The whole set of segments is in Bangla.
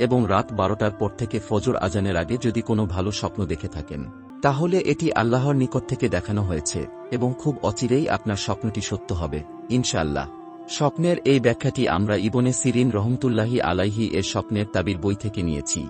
এবং রাত বারোটার পর থেকে ফজর আজানের আগে যদি কোনো ভালো স্বপ্ন দেখে থাকেন, তাহলে এটি আল্লাহর নিকট থেকে দেখানো হয়েছে, এবং খুব অচিরেই আপনার স্বপ্নটি সত্য হবে, ইনশাআল্লাহ। স্বপ্নের এই ব্যাখ্যাটি আমরা ইবনে সিরিন রহমতুল্লাহি আলাইহি এর স্বপ্নের তাবির বই থেকে নিয়েছি।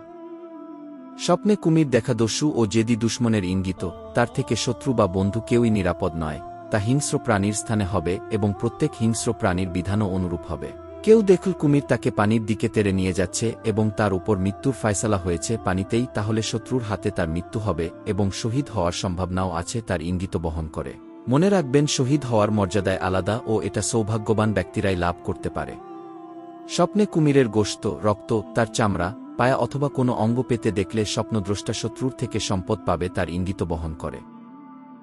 স্বপ্নে কুমির দেখা দস্যু ও জেদি দুশ্মনের ইঙ্গিত, তার থেকে শত্রু বা বন্ধু কেউই নিরাপদ নয়, তা হিংস্র প্রাণীর স্থানে হবে এবং প্রত্যেক হিংস্র প্রাণীর বিধানও অনুরূপ হবে। কেউ দেখল কুমির তাকে পানির দিকে তেড়ে নিয়ে যাচ্ছে এবং তার উপর মৃত্যুর ফায়সালা হয়েছে পানিতেই, তাহলে শত্রুর হাতে তার মৃত্যু হবে এবং শহীদ হওয়ার সম্ভাবনাও আছে তার ইঙ্গিত বহন করে। মনে রাখবেন, শহীদ হওয়ার মর্যাদায় আলাদা ও এটা সৌভাগ্যবান ব্যক্তিরাই লাভ করতে পারে। স্বপ্নে কুমিরের গোশত, রক্ত, তার চামড়া, পায়া অথবা কোনো অঙ্গ পেতে দেখলে স্বপ্নদ্রষ্টা শত্রুর থেকে সম্পদ পাবে তার ইঙ্গিত বহন করে।